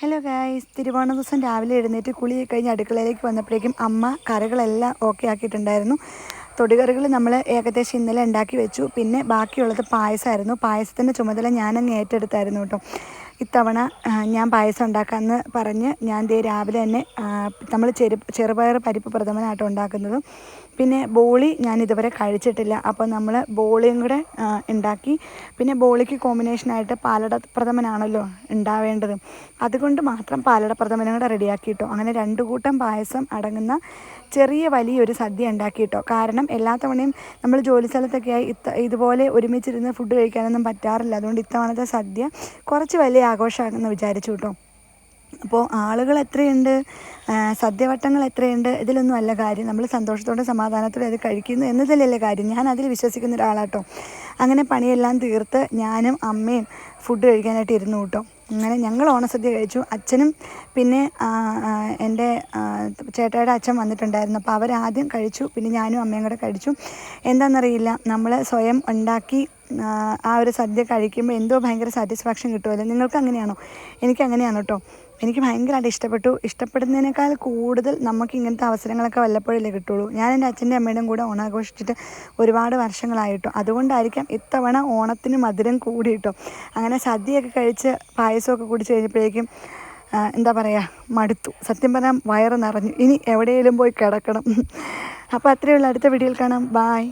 Hello guys തിരുവോണ ദിവസം രാവിലെ എഴുന്നേറ്റ് കുളി കഴിഞ്ഞ് അടുക്കളയിലേക്ക് വന്നപ്പോഴേക്കും അമ്മ കറികളെല്ലാം ഓക്കെ ആക്കിയിട്ടുണ്ടായിരുന്നു. തൊടുകറികൾ നമ്മൾ ഏകദേശം ഇന്നലെ ഉണ്ടാക്കി വെച്ചു. പിന്നെ ബാക്കിയുള്ളത് പായസമായിരുന്നു. പായസത്തിന്റെ ചുമതല ഞാനങ്ങ് ഏറ്റെടുത്തായിരുന്നു കേട്ടോ. ഇത്തവണ ഞാൻ പായസം ഉണ്ടാക്കാമെന്ന് പറഞ്ഞ് ഞാൻ ദേ രാവിലെ തന്നെ നമ്മൾ ചെറു ചെറുപയർ പരിപ്പ് പ്രഥമനായിട്ട് ഉണ്ടാക്കുന്നതും. പിന്നെ ബോളി ഞാൻ ഇതുവരെ കഴിച്ചിട്ടില്ല. അപ്പോൾ നമ്മൾ ബോളിയും കൂടെ ഉണ്ടാക്കി. പിന്നെ ബോളിക്ക് കോമ്പിനേഷനായിട്ട് പാലട പ്രഥമനാണല്ലോ ഉണ്ടാവേണ്ടത്. അതുകൊണ്ട് മാത്രം പാലട പ്രഥമനും കൂടെ റെഡിയാക്കിയിട്ടോ. അങ്ങനെ രണ്ട് കൂട്ടം പായസം അടങ്ങുന്ന ചെറിയ വലിയൊരു സദ്യ ഉണ്ടാക്കിയിട്ടോ. കാരണം എല്ലാ തവണയും നമ്മൾ ജോലി സ്ഥലത്തൊക്കെയായി ഇത്ത ഇതുപോലെ ഒരുമിച്ചിരുന്ന് ഫുഡ് കഴിക്കാനൊന്നും പറ്റാറില്ല. അതുകൊണ്ട് ഇത്തവണത്തെ സദ്യ കുറച്ച് വലിയ ആഘോഷമാണെന്ന് വിചാരിച്ചു കേട്ടോ. അപ്പോൾ ആളുകൾ എത്രയുണ്ട്? സദ്യവട്ടങ്ങൾ എത്രയുണ്ട്? ഇതിലൊന്നും അല്ല കാര്യം. നമ്മൾ സന്തോഷത്തോടെ സമാധാനത്തോടെ അത് കഴിക്കുന്നു എന്നതിലല്ലേ കാര്യം. ഞാൻ അതിൽ വിശ്വസിക്കുന്ന ഒരാളാട്ടോ. അങ്ങനെ പണിയെല്ലാം തീർത്ത് ഞാനും അമ്മയും ഫുഡ് കഴിക്കാനായിട്ട് ഇരുന്നു കേട്ടോ. അങ്ങനെ ഞങ്ങൾ ഓണസദ്യ കഴിച്ചു. അച്ഛനും പിന്നെ എന്റെ ചേട്ടായുടെ അച്ഛൻ വന്നിട്ടുണ്ടായിരുന്നു. അപ്പോൾ അവരാദ്യം കഴിച്ചു. പിന്നെ ഞാനും അമ്മയും കൂടെ കഴിച്ചു. എന്താണെന്നറിയില്ല. നമ്മൾ സ്വയം ഉണ്ടാക്കി ആ, ഒരു സദ്യ കഴിക്കുമ്പോൾ എന്തോ ഭയങ്കര സാറ്റിസ്ഫാക്ഷൻ കിട്ടുമല്ലോ നിങ്ങൾക്ക് അങ്ങനെയാണോ എനിക്ക് അങ്ങനെയാണ് കേട്ടോ എനിക്ക് ഭയങ്കരമായിട്ട് ഇഷ്ടപ്പെട്ടു. ഇഷ്ടപ്പെടുന്നതിനേക്കാൾ കൂടുതൽ നമുക്ക് ഇങ്ങനത്തെ അവസരങ്ങളൊക്കെ വല്ലപ്പോഴല്ലേ കിട്ടുള്ളൂ. ഞാൻ എന്റെ അച്ഛന്റെ അമ്മയുടെയും കൂടെ ഓണാഘോഷിച്ചിട്ട് ഒരുപാട് വർഷങ്ങളായിട്ടോ. അതുകൊണ്ടായിരിക്കാം ഇത്തവണ ഓണത്തിന് മധുരം കൂടി കേട്ടോ അങ്ങനെ സദ്യയൊക്കെ കഴിച്ച് പായസമൊക്കെ കുടിച്ച് കഴിഞ്ഞപ്പോഴേക്കും എന്താ പറയുക മടുത്തു. സത്യം പറഞ്ഞാൽ വയറ് നിറഞ്ഞു. ഇനി എവിടെയെങ്കിലും പോയി കിടക്കണം. അപ്പോൾ അത്രയേ ഉള്ളൂ. അടുത്ത വീഡിയോയിൽ കാണാം. ബായ്